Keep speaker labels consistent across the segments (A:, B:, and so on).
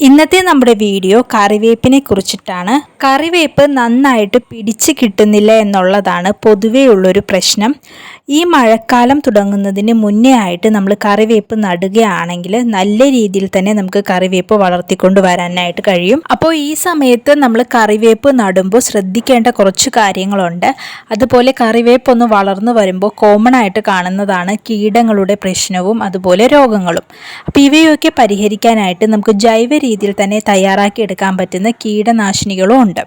A: ഇന്നത്തെ നമ്മുടെ വീഡിയോ കറിവേപ്പിനെ കുറിച്ചിട്ടാണ്. കറിവേപ്പ് നന്നായിട്ട് പിടിച്ച് കിട്ടുന്നില്ല എന്നുള്ളതാണ് പൊതുവേ ഉള്ളൊരു പ്രശ്നം. ഈ മഴക്കാലം തുടങ്ങുന്നതിന് മുന്നേ ആയിട്ട് നമ്മൾ കറിവേപ്പ് നടുകയാണെങ്കിൽ നല്ല രീതിയിൽ തന്നെ നമുക്ക് കറിവേപ്പ് വളർത്തിക്കൊണ്ട് വരാനായിട്ട് കഴിയും. അപ്പോൾ ഈ സമയത്ത് നമ്മൾ കറിവേപ്പ് നടുമ്പോൾ ശ്രദ്ധിക്കേണ്ട കുറച്ച് കാര്യങ്ങളുണ്ട്. അതുപോലെ കറിവേപ്പ് ഒന്ന് വളർന്നു വരുമ്പോൾ കോമൺ ആയിട്ട് കാണുന്നതാണ് കീടങ്ങളുടെ പ്രശ്നവും അതുപോലെ രോഗങ്ങളും. അപ്പോൾ ഇവയൊക്കെ പരിഹരിക്കാനായിട്ട് നമുക്ക് ജൈവ രീതിയിൽ തന്നെ തയ്യാറാക്കി എടുക്കാൻ പറ്റുന്ന കീടനാശിനികളും ഉണ്ട്.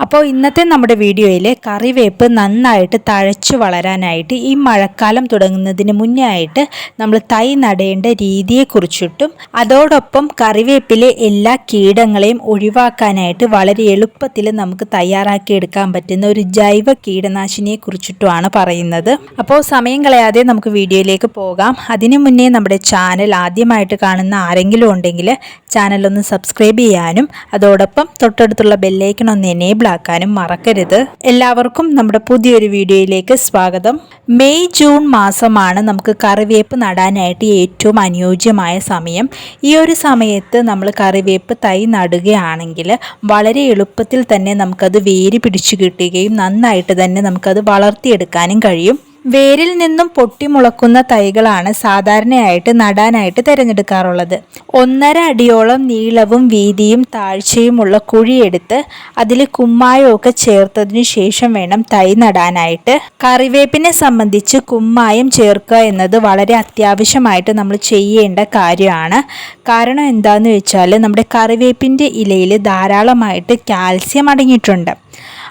A: അപ്പോൾ ഇന്നത്തെ നമ്മുടെ വീഡിയോയിൽ കറിവേപ്പ് നന്നായിട്ട് തഴച്ചു വളരാനായിട്ട് ഈ മഴക്കാലം തുടങ്ങുന്നതിന് മുന്നേ ആയിട്ട് നമ്മൾ തൈ നടേണ്ട രീതിയെക്കുറിച്ചിട്ടും അതോടൊപ്പം കറിവേപ്പിലെ എല്ലാ കീടങ്ങളെയും ഒഴിവാക്കാനായിട്ട് വളരെ എളുപ്പത്തിൽ നമുക്ക് തയ്യാറാക്കി എടുക്കാൻ പറ്റുന്ന ഒരു ജൈവ കീടനാശിനിയെ കുറിച്ചിട്ടുമാണ് പറയുന്നത്. അപ്പോൾ സമയം കളയാതെ നമുക്ക് വീഡിയോയിലേക്ക് പോകാം. അതിനു മുന്നേ നമ്മുടെ ചാനൽ ആദ്യമായിട്ട് കാണുന്ന ആരെങ്കിലും ഉണ്ടെങ്കിൽ ചാനലൊന്ന് സബ്സ്ക്രൈബ് ചെയ്യാനും അതോടൊപ്പം തൊട്ടടുത്തുള്ള ബെല്ലൈക്കൺ ഒന്ന് എനേബിൾ ആക്കാനും മറക്കരുത്. എല്ലാവർക്കും നമ്മുടെ പുതിയൊരു വീഡിയോയിലേക്ക് സ്വാഗതം. മെയ് ജൂൺ മാസമാണ് നമുക്ക് കറിവേപ്പ് നടാനായിട്ട് ഏറ്റവും അനുയോജ്യമായ സമയം. ഈ ഒരു സമയത്ത് നമ്മൾ കറിവേപ്പ് തൈ നടുകയാണെങ്കിൽ വളരെ എളുപ്പത്തിൽ തന്നെ നമുക്കത് വേര് പിടിച്ചു കിട്ടുകയും നന്നായിട്ട് തന്നെ നമുക്കത് വളർത്തിയെടുക്കാനും കഴിയും. വേരിൽ നിന്നും പൊട്ടിമുളക്കുന്ന തൈകളാണ് സാധാരണയായിട്ട് നടാനായിട്ട് തിരഞ്ഞെടുക്കാറുള്ളത്. ഒന്നര അടിയോളം നീളവും വീതിയും താഴ്ചയുമുള്ള കുഴിയെടുത്ത് അതിൽ കുമ്മായമൊക്കെ ചേർത്തതിനു ശേഷം വേണം തൈ നടാനായിട്ട്. കറിവേപ്പിനെ സംബന്ധിച്ച് കുമ്മായം ചേർക്കുക എന്നത് വളരെ അത്യാവശ്യമായിട്ട് നമ്മൾ ചെയ്യേണ്ട കാര്യമാണ്. കാരണം എന്താണെന്ന് വെച്ചാൽ നമ്മുടെ കറിവേപ്പിന്റെ ഇലയിൽ ധാരാളമായിട്ട് കാൽസ്യം അടങ്ങിയിട്ടുണ്ട്.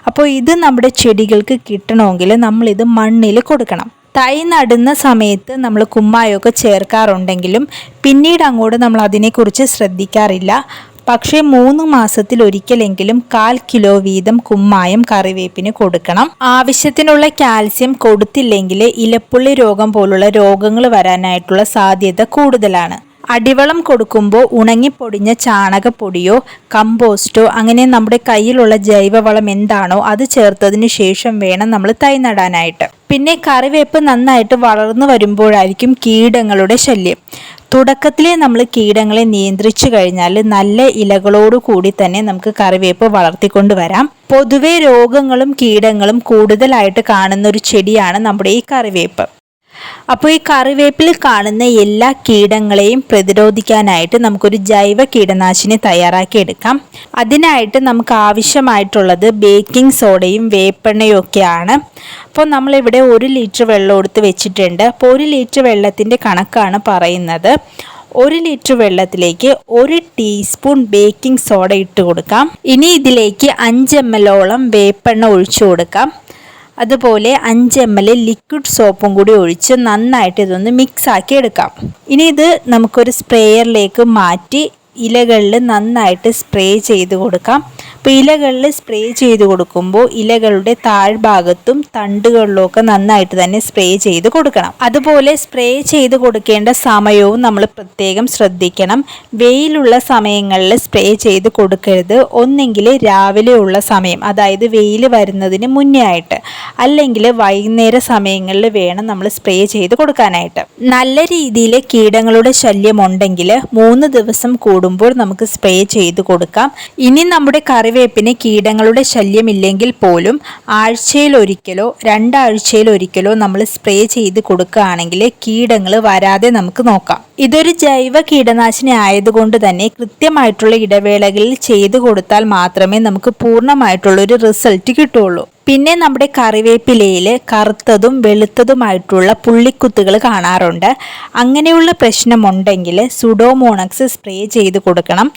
A: അപ്പോൾ ഇത് നമ്മുടെ ചെടികൾക്ക് കിട്ടണമെങ്കിൽ നമ്മളിത് മണ്ണിൽ കൊടുക്കണം. തൈ നടുന്ന സമയത്ത് നമ്മൾ കുമ്മായമൊക്കെ ചേർക്കാറുണ്ടെങ്കിലും പിന്നീട് അങ്ങോട്ട് നമ്മൾ അതിനെക്കുറിച്ച് ശ്രദ്ധിക്കാറില്ല. പക്ഷേ മൂന്ന് മാസത്തിൽ ഒരിക്കലെങ്കിലും കാൽ കിലോ വീതം കുമ്മായം കറിവേപ്പിന് കൊടുക്കണം. ആവശ്യത്തിനുള്ള കാൽസ്യം കൊടുത്തില്ലെങ്കിൽ ഇലപ്പുള്ളി രോഗം പോലുള്ള രോഗങ്ങൾ വരാനായിട്ടുള്ള സാധ്യത കൂടുതലാണ്. അടിവളം കൊടുക്കുമ്പോൾ ഉണങ്ങിപ്പൊടിഞ്ഞ ചാണകപ്പൊടിയോ കമ്പോസ്റ്റോ അങ്ങനെ നമ്മുടെ കയ്യിലുള്ള ജൈവവളം എന്താണോ അത് ചേർത്തതിന് ശേഷം വേണം നമ്മൾ തൈ നടാനായിട്ട്. പിന്നെ കറിവേപ്പ് നന്നായിട്ട് വളർന്നു വരുമ്പോഴായിരിക്കും കീടങ്ങളുടെ ശല്യം. തുടക്കത്തിലേ നമ്മൾ കീടങ്ങളെ നിയന്ത്രിച്ചു കഴിഞ്ഞാൽ നല്ല ഇലകളോട് കൂടി തന്നെ നമുക്ക് കറിവേപ്പ് വളർത്തിക്കൊണ്ട് വരാം. പൊതുവെ രോഗങ്ങളും കീടങ്ങളും കൂടുതലായിട്ട് കാണുന്ന ഒരു ചെടിയാണ് നമ്മുടെ ഈ കറിവേപ്പ്. അപ്പോൾ ഈ കറിവേപ്പിൽ കാണുന്ന എല്ലാ കീടങ്ങളെയും പ്രതിരോധിക്കാനായിട്ട് നമുക്കൊരു ജൈവ കീടനാശിനി തയ്യാറാക്കി എടുക്കാം. അതിനായിട്ട് നമുക്ക് ആവശ്യമായിട്ടുള്ളത് ബേക്കിംഗ് സോഡയും വേപ്പെണ്ണയും ഒക്കെയാണ്. അപ്പോൾ നമ്മളിവിടെ ഒരു ലിറ്റർ വെള്ളം എടുത്ത് വെച്ചിട്ടുണ്ട്. അപ്പോൾ ഒരു ലിറ്റർ വെള്ളത്തിന്റെ കണക്കാണ് പറയുന്നത്. ഒരു ലിറ്റർ വെള്ളത്തിലേക്ക് ഒരു ടീസ്പൂൺ ബേക്കിംഗ് സോഡ ഇട്ട് കൊടുക്കാം. ഇനി ഇതിലേക്ക് അഞ്ച് എം എൽ ഓളം വേപ്പെണ്ണ ഒഴിച്ചു കൊടുക്കാം. അതുപോലെ അഞ്ച് എം എൽ ലിക്വിഡ് സോപ്പും കൂടി ഒഴിച്ച് നന്നായിട്ട് ഇതൊന്ന് മിക്സ് ആക്കി എടുക്കാം. ഇനി ഇത് നമുക്കൊരു സ്പ്രേയറിലേക്ക് മാറ്റി ഇലകളിൽ നന്നായിട്ട് സ്പ്രേ ചെയ്ത് കൊടുക്കാം. അപ്പോൾ ഇലകളിൽ സ്പ്രേ ചെയ്ത് കൊടുക്കുമ്പോൾ ഇലകളുടെ താഴ്ഭാഗത്തും തണ്ടുകളിലും നന്നായിട്ട് തന്നെ സ്പ്രേ ചെയ്ത് കൊടുക്കണം. അതുപോലെ സ്പ്രേ ചെയ്ത് കൊടുക്കേണ്ട സമയവും നമ്മൾ പ്രത്യേകം ശ്രദ്ധിക്കണം. വെയിലുള്ള സമയങ്ങളിൽ സ്പ്രേ ചെയ്ത് കൊടുക്കരുത്. ഒന്നെങ്കിൽ രാവിലെ ഉള്ള സമയം അതായത് വെയിൽ വരുന്നതിന് മുന്നേ ആയിട്ട്. അല്ലെങ്കിൽ വൈകുന്നേര സമയങ്ങളിൽ വേണം നമ്മൾ സ്പ്രേ ചെയ്ത് കൊടുക്കാനായിട്ട്. നല്ല രീതിയിൽ കീടങ്ങളുടെ ശല്യം ഉണ്ടെങ്കിൽ മൂന്ന് ദിവസം കൂടുമ്പോൾ നമുക്ക് സ്പ്രേ ചെയ്ത് കൊടുക്കാം. ഇനി നമ്മുടെ കറിവേപ്പിന് കീടങ്ങളുടെ ശല്യമില്ലെങ്കിൽ പോലും രണ്ടാഴ്ചയിൽ ഒരിക്കലോ നമ്മൾ സ്പ്രേ ചെയ്ത് കൊടുക്കുകയാണെങ്കിൽ കീടങ്ങൾ വരാതെ നമുക്ക് നോക്കാം. ഇതൊരു ജൈവ കീടനാശിനി ആയതുകൊണ്ട് തന്നെ കൃത്യമായിട്ടുള്ള ഇടവേളകളിൽ ചെയ്തു കൊടുത്താൽ മാത്രമേ നമുക്ക് പൂർണമായിട്ടുള്ള ഒരു റിസൾട്ട് കിട്ടുള്ളൂ. പിന്നെ നമ്മുടെ കറിവേപ്പിലയിൽ കറുത്തതും വെളുത്തതുമായിട്ടുള്ള പുള്ളിക്കുത്തുകൾ കാണാറുണ്ട്. അങ്ങനെയുള്ള പ്രശ്നമുണ്ടെങ്കിൽ സുഡോമോണക്സ് സ്പ്രേ ചെയ്ത് കൊടുക്കണം.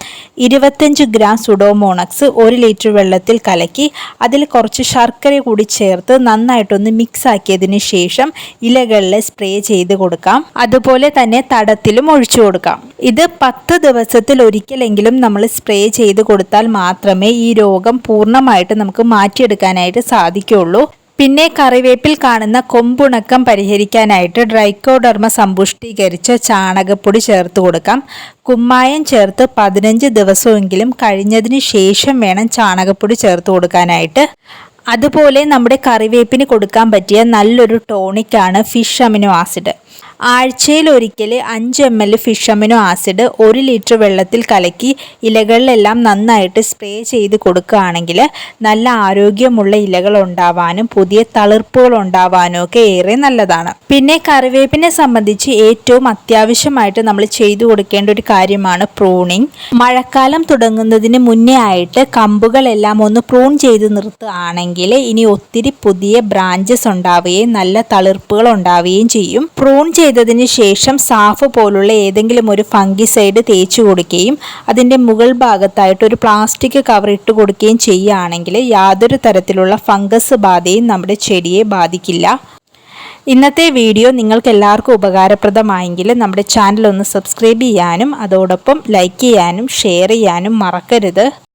A: ഇരുപത്തഞ്ച് ഗ്രാം സുഡോമോണക്സ് ഒരു ലിറ്റർ വെള്ളത്തിൽ കലക്കി അതിൽ കുറച്ച് ശർക്കര കൂടി ചേർത്ത് നന്നായിട്ടൊന്ന് മിക്സ് ആക്കിയതിന് ശേഷം ഇലകളിൽ സ്പ്രേ ചെയ്ത് കൊടുക്കാം. അതുപോലെ തന്നെ തടത്തിലും ഒഴിച്ചു കൊടുക്കാം. ഇത് പത്ത് ദിവസത്തിൽ ഒരിക്കലെങ്കിലും നമ്മൾ സ്പ്രേ ചെയ്ത് കൊടുത്താൽ മാത്രമേ ഈ രോഗം പൂർണമായിട്ട് നമുക്ക് മാറ്റിയെടുക്കാനായിട്ട് സാധിക്കുള്ളൂ പിന്നെ കറിവേപ്പിൽ കാണുന്ന കൊമ്പുണക്കം പരിഹരിക്കാനായിട്ട് ഡ്രൈക്കോഡർമ സമ്പുഷ്ടീകരിച്ച ചാണകപ്പൊടി ചേർത്ത് കൊടുക്കാം. കുമ്മായം ചേർത്ത് പതിനഞ്ച് ദിവസമെങ്കിലും കഴിഞ്ഞതിന് ശേഷം വേണം ചാണകപ്പൊടി ചേർത്ത് കൊടുക്കാനായിട്ട്. അതുപോലെ നമ്മുടെ കറിവേപ്പിന് കൊടുക്കാൻ പറ്റിയ നല്ലൊരു ടോണിക്കാണ് ഫിഷ് അമിനോ ആസിഡ്. ആഴ്ചയിൽ ഒരിക്കൽ അഞ്ച് M L fish amino acid ഒരു ലിറ്റർ വെള്ളത്തിൽ കലക്കി ഇലകളിലെല്ലാം നന്നായിട്ട് സ്പ്രേ ചെയ്ത് കൊടുക്കുകയാണെങ്കിൽ നല്ല ആരോഗ്യമുള്ള ഇലകൾ ഉണ്ടാവാനും പുതിയ തളിർപ്പുകൾ ഉണ്ടാവാനും ഒക്കെ ഏറെ നല്ലതാണ്. പിന്നെ കറിവേപ്പിനെ സംബന്ധിച്ച് ഏറ്റവും അത്യാവശ്യമായിട്ട് നമ്മൾ ചെയ്തു കൊടുക്കേണ്ട ഒരു കാര്യമാണ് പ്രൂണിങ് മഴക്കാലം തുടങ്ങുന്നതിന് മുന്നേ ആയിട്ട് കമ്പുകളെല്ലാം ഒന്ന് പ്രൂൺ ചെയ്ത് നിർത്തുകയാണെങ്കിൽ ഇനി ഒത്തിരി പുതിയ ബ്രാഞ്ചസ് ഉണ്ടാവുകയും നല്ല തളിർപ്പുകൾ ഉണ്ടാവുകയും ചെയ്യും. പ്രൂൺ ചെയ്തതിന് ശേഷം സാഫ് പോലുള്ള ഏതെങ്കിലും ഒരു ഫംഗിസൈഡ് തേച്ച് കൊടുക്കുകയും അതിന്റെ മുകൾ ഭാഗത്തായിട്ട് ഒരു പ്ലാസ്റ്റിക് കവർ ഇട്ട് കൊടുക്കുകയും ചെയ്യുകയാണെങ്കിൽ യാതൊരു തരത്തിലുള്ള ഫംഗസ് ബാധയും നമ്മുടെ ചെടിയെ ബാധിക്കില്ല. ഇന്നത്തെ വീഡിയോ നിങ്ങൾക്ക് എല്ലാവർക്കും ഉപകാരപ്രദമായെങ്കിൽ നമ്മുടെ ചാനൽ ഒന്ന് സബ്സ്ക്രൈബ് ചെയ്യാനും അതോടൊപ്പം ലൈക്ക് ചെയ്യാനും ഷെയർ ചെയ്യാനും മറക്കരുത്.